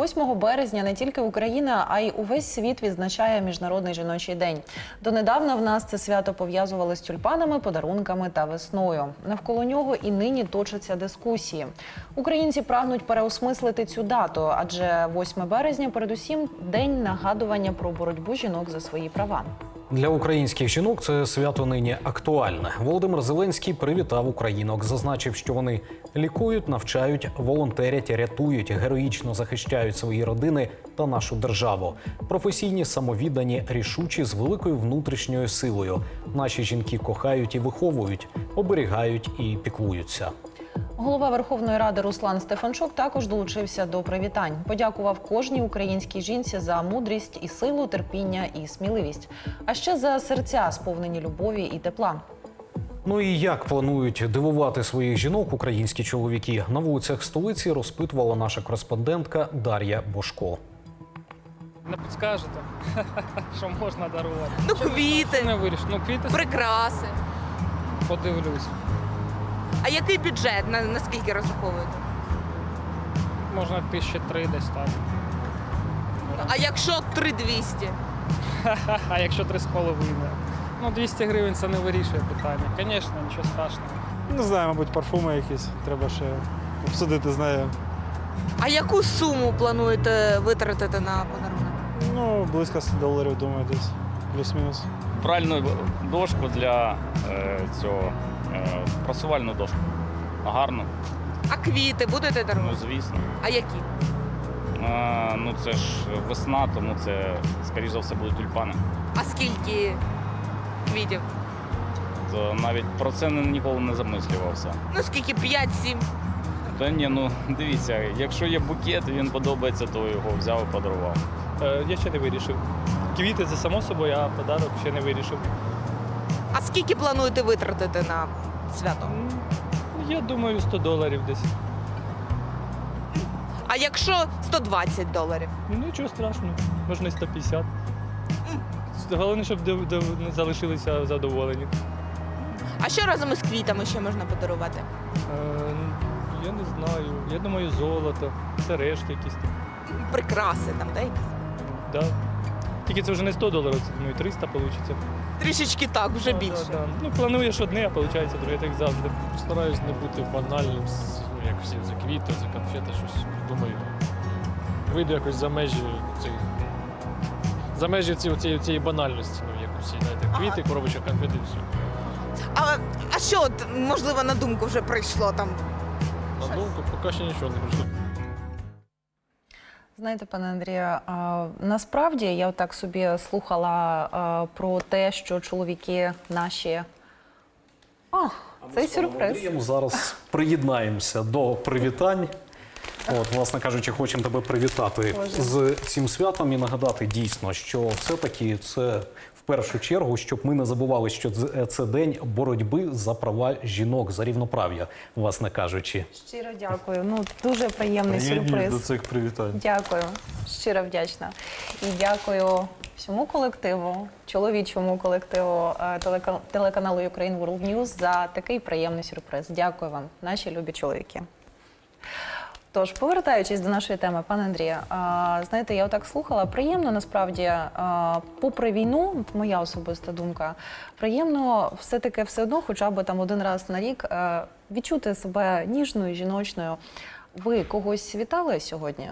8 березня не тільки Україна, а й увесь світ відзначає Міжнародний жіночий день. Донедавна в нас це свято пов'язували з тюльпанами, подарунками та весною. Навколо нього і нині точаться дискусії. Українці прагнуть переосмислити цю дату, адже 8 березня, передусім, день нагадування про боротьбу жінок за свої права. Для українських жінок це свято нині актуальне. Володимир Зеленський привітав українок, зазначив, що вони лікують, навчають, волонтерять, рятують, героїчно захищають свої родини та нашу державу. Професійні, самовіддані, рішучі з великою внутрішньою силою. Наші жінки кохають і виховують, оберігають і піклуються. Голова Верховної Ради Руслан Стефанчук також долучився до привітань. Подякував кожній українській жінці за мудрість і силу, терпіння і сміливість, а ще за серця, сповнені любові і тепла. Ну і як планують дивувати своїх жінок українські чоловіки на вулицях столиці, розпитувала наша кореспондентка Дар'я Бошко. Не підскажете, що можна дарувати. Ну, квіти. Не виріш. Ну, квіти Прикраси. подивлюсь. А який бюджет? На, наскільки розраховуєте? Можна тисячі три десь так. А якщо 3200? А якщо три з половиною? Ну, 200 гривень це не вирішує питання. Звісно, нічого страшного. Не знаю, мабуть, парфуми якісь. Треба ще обсудити з нею. А яку суму плануєте витратити на подарунок? Ну, близько 100 доларів, думаю, десь. Плюс-мінус. пральну дошку для е, цього е, прасувальну дошку. Гарну, А квіти будете ну дарувати? звісно. А які? Е, ну це ж весна, тому це, скоріш за все, будуть тюльпани. А скільки квітів? То навіть про це ні- ніколи не замислювався. Ну скільки? 5-7. Та ні, ну дивіться, якщо є букет, він подобається, то його взяв і подарував. Е, Я ще не вирішив. Квіти це само собою, а подарок ще не вирішив. А скільки плануєте витратити на свято? Я думаю, 100 доларів десь. А якщо 120 доларів? Ну нічого страшного, можна і 150. Головне, щоб залишилися задоволені. А що разом із квітами ще можна подарувати? Е, Я не знаю. Я думаю, золото, сережки якісь там. Прикраси там, так? Да. Тільки це вже не 100 доларів, це думаю, 300 вийде. Трішечки так, вже більше. Ну, плануєш одне, а виходить друге, так завжди. Стараюсь не бути банальним, ну, як всі за квіти, за конфети, щось думаю. Вийду якось за межі цих. За межі цієї, цієї, цієї банальності, ну, як всі, знаєте, квіти, коробочок конфети, і все. А, а що, от, можливо, на думку вже прийшло там? На думку, поки ще нічого не прийшло. Знаєте, пане Андрію, насправді я так собі слухала про те, що чоловіки наші. О, цей сюрприз. Андрієм зараз приєднаємося до привітань. От, власне кажучи, хочемо тебе привітати Боже. з цим святом і нагадати дійсно, що все-таки це в першу чергу, щоб ми не забували, що це- це день боротьби за права жінок, за рівноправ'я, власне кажучи. Щиро дякую. Ну дуже приємний сюрприз. до цих привітань. Дякую, щиро вдячна. І дякую всьому колективу, чоловічому колективу е, телека- телеканалу Ukraine World News за такий приємний сюрприз. Дякую вам, наші любі чоловіки. Тож, повертаючись до нашої теми, пане Андрію, знаєте, я отак слухала. Приємно насправді, попри війну, моя особиста думка, приємно все-таки все одно, хоча б там один раз на рік, відчути себе ніжною, жіночною. Ви когось вітали сьогодні?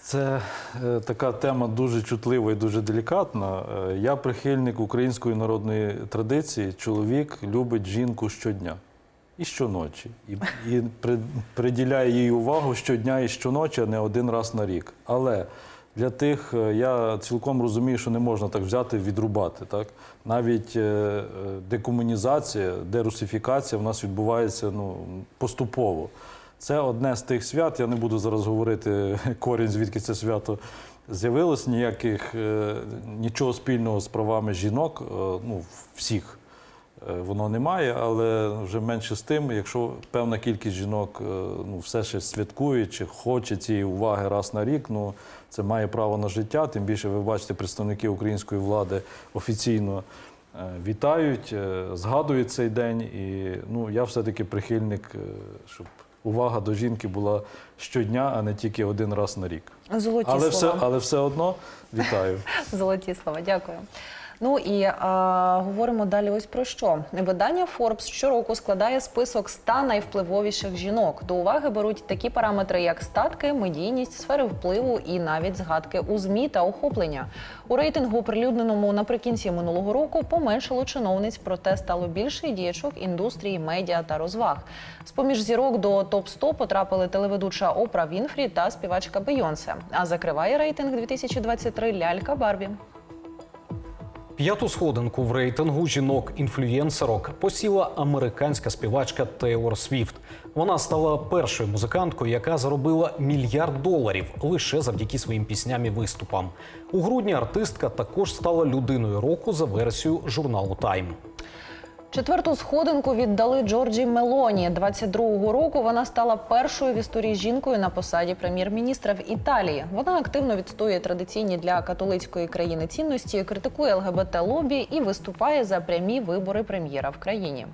Це е, така тема дуже чутлива і дуже делікатна. Е, я прихильник української народної традиції. Чоловік любить жінку щодня і щоночі. І, і при, приділяє їй увагу щодня і щоночі, а не один раз на рік. Але для тих е, я цілком розумію, що не можна так взяти і відрубати. Так? Навіть е, е, декомунізація, дерусифікація в нас відбувається ну, поступово. Це одне з тих свят. Я не буду зараз говорити корінь, звідки це свято з'явилось. Ніяких нічого спільного з правами жінок, ну всіх воно немає, але вже менше з тим, якщо певна кількість жінок е, ну, все ще святкує чи хоче цієї уваги раз на рік, ну це має право на життя. Тим більше ви бачите, представники української влади офіційно. е, Вітають, е, згадують цей день, і ну я все-таки прихильник, е, щоб увага до жінки була щодня, а не тільки один раз на рік. Золоті Але все, але все одно вітаю. Золоті слова, дякую. Ну і е, говоримо далі. Ось про що видання Forbes щороку складає список 100 найвпливовіших жінок. До уваги беруть такі параметри, як статки, медійність, сфери впливу і навіть згадки у змі та охоплення. У рейтингу, оприлюдненому наприкінці минулого року, поменшало чиновниць, проте стало більше діячок індустрії, медіа та розваг. З поміж зірок до топ 100 потрапили телеведуча Опра Вінфрі та співачка Бейонсе. А закриває рейтинг 2023 лялька Барбі. П'яту сходинку в рейтингу жінок-інфлюєнсерок посіла американська співачка Тейлор Свіфт. Вона стала першою музиканткою, яка заробила мільярд доларів лише завдяки своїм пісням і виступам. У грудні артистка також стала людиною року за версією журналу Тайм. Четверту сходинку віддали Джорджі Мелоні. 22-го року вона стала першою в історії жінкою на посаді прем'єр-міністра в Італії. Вона активно відстоює традиційні для католицької країни цінності, критикує ЛГБТ лобі і виступає за прямі вибори прем'єра в країні.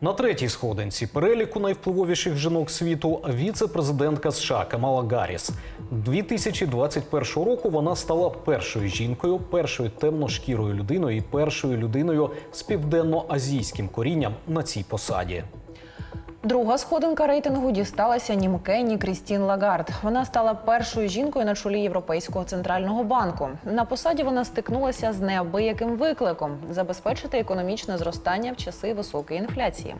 На третій сходинці переліку найвпливовіших жінок світу віце-президентка США Камала Гарріс. 2021 року вона стала першою жінкою, першою темношкірою людиною і першою людиною з південно-азійським корінням на цій посаді. Друга сходинка рейтингу дісталася німкені Крістін Лагард. Вона стала першою жінкою на чолі Європейського центрального банку. На посаді вона стикнулася з неабияким викликом забезпечити економічне зростання в часи високої інфляції.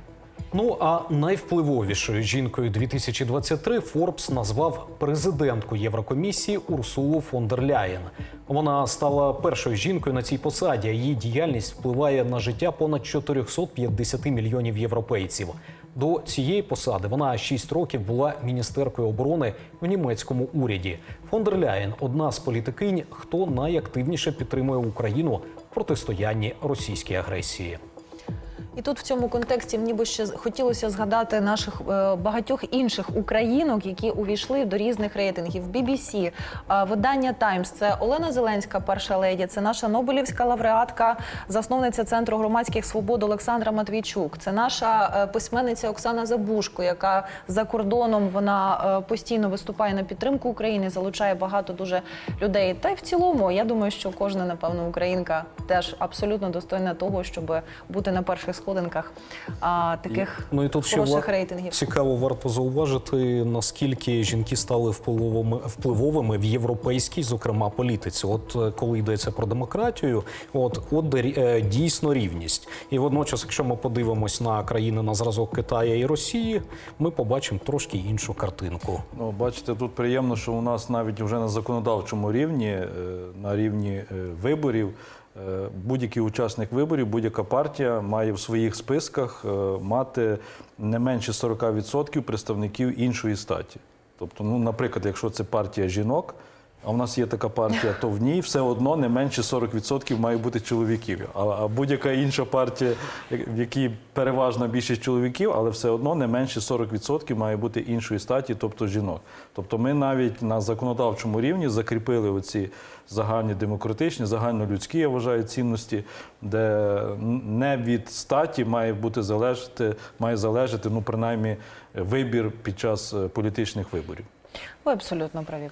Ну а найвпливовішою жінкою 2023 Форбс назвав президентку Єврокомісії Урсулу фон дер Ляєн. Вона стала першою жінкою на цій посаді. Її діяльність впливає на життя понад 450 мільйонів європейців. До цієї посади вона 6 років була міністеркою оборони в німецькому уряді. Фон дер Ляєн – одна з політикинь, хто найактивніше підтримує Україну в протистоянні російській агресії. І тут в цьому контексті мені би ще хотілося згадати наших е, багатьох інших українок, які увійшли до різних рейтингів. BBC, е, видання Times, це Олена Зеленська, перша леді, це наша Нобелівська лауреатка, засновниця центру громадських свобод Олександра Матвійчук. Це наша е, письменниця Оксана Забушко, яка за кордоном вона постійно виступає на підтримку України, залучає багато дуже людей. Та й в цілому, я думаю, що кожна, напевно, українка теж абсолютно достойна того, щоб бути на перших сходинках а, таких Ну і тут ще хороших ва- рейтингів. цікаво варто зауважити, наскільки жінки стали впливовими впливовими в європейській, зокрема, політиці. От е, коли йдеться про демократію, от от де е, дійсно рівність. І водночас, якщо ми подивимось на країни на зразок Китаю і Росії, ми побачимо трошки іншу картинку. Ну, бачите, тут приємно, що у нас навіть вже на законодавчому рівні, е, на рівні виборів, будь-який учасник виборів, будь-яка партія має в своїх списках е, мати не менше 40% представників іншої статі. Тобто, ну, наприклад, якщо це партія жінок, а в нас є така партія, то в ній все одно не менше 40% має бути чоловіків. А, будь-яка інша партія, в якій переважна більшість чоловіків, але все одно не менше 40% має бути іншої статі, тобто жінок. Тобто ми навіть на законодавчому рівні закріпили оці загальні демократичні, загальнолюдські, я вважаю, цінності, де не від статі має бути залежати, має залежати, ну принаймні, вибір під час е, політичних виборів. Ви абсолютно праві.